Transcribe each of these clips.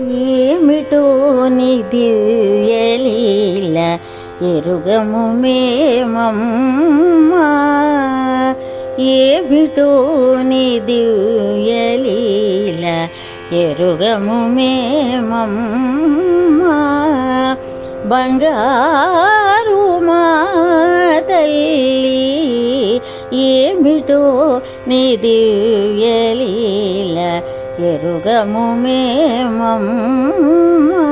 ఏమిటో నీ దివ్యలీల ఎరుగము మేమమ్మా. ఏమిటో నీ దివ్యలీల ఎరుగము మేమమ్మా. బంగారు మా తల్లి ఏమిటో నీ దివ్యలీల ఎరుగము మేమమ్మా.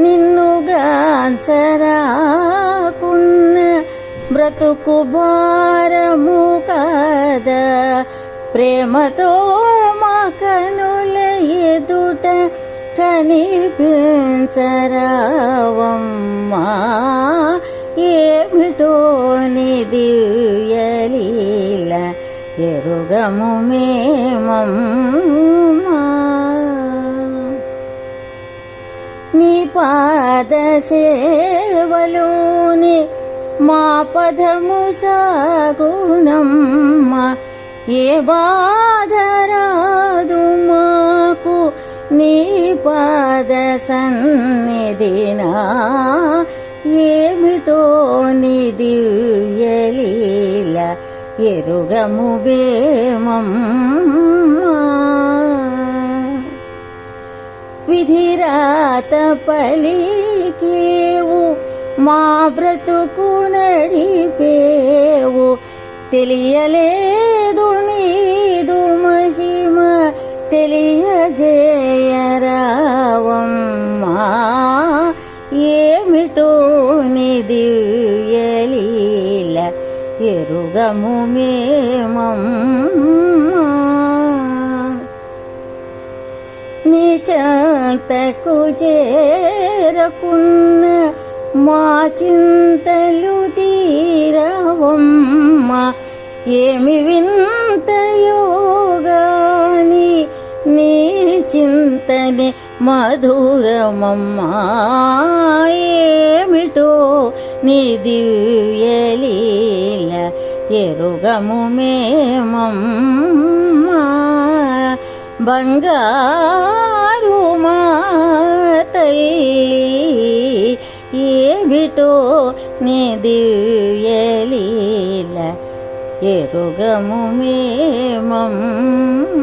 నిన్నుగాంచరాకున్న బ్రతుకు భారము కదా? ప్రేమతో మా కనుల ఎదుట కనిపించరావమ్మా. ఏమిటో నీ దివ్యలీల ఎరుగము మేమమ్మా. నీ పాద సేవలోని మా పదము సాగునమ్మ. ఏ బాధ రాదు మాకు నీ పాద సన్నిధినా. ఏమిటో నీ దివ్యలీల ఎరుగము విధిరాత పలికేవు మా బ్రతుకు నడిపేవు. తెలియలేదు నీదు మహిమ తెలియజేయరావమ్మా. ఏమిటో నీ దివ్యలీల ఎరుగము మేమమ్మా. నీ చేరకున్న మా చింతలు తీరవమ్మ. ఏమి వింతయోగాని నీ చింతని మధురమమ్మా. ఏమిటో నీ దివ్యలీ ఎరుగము మేమమ్మా బంగారు మా ఏమిటో నీ దివ్యలీల ఎరుగము మేమమ్మ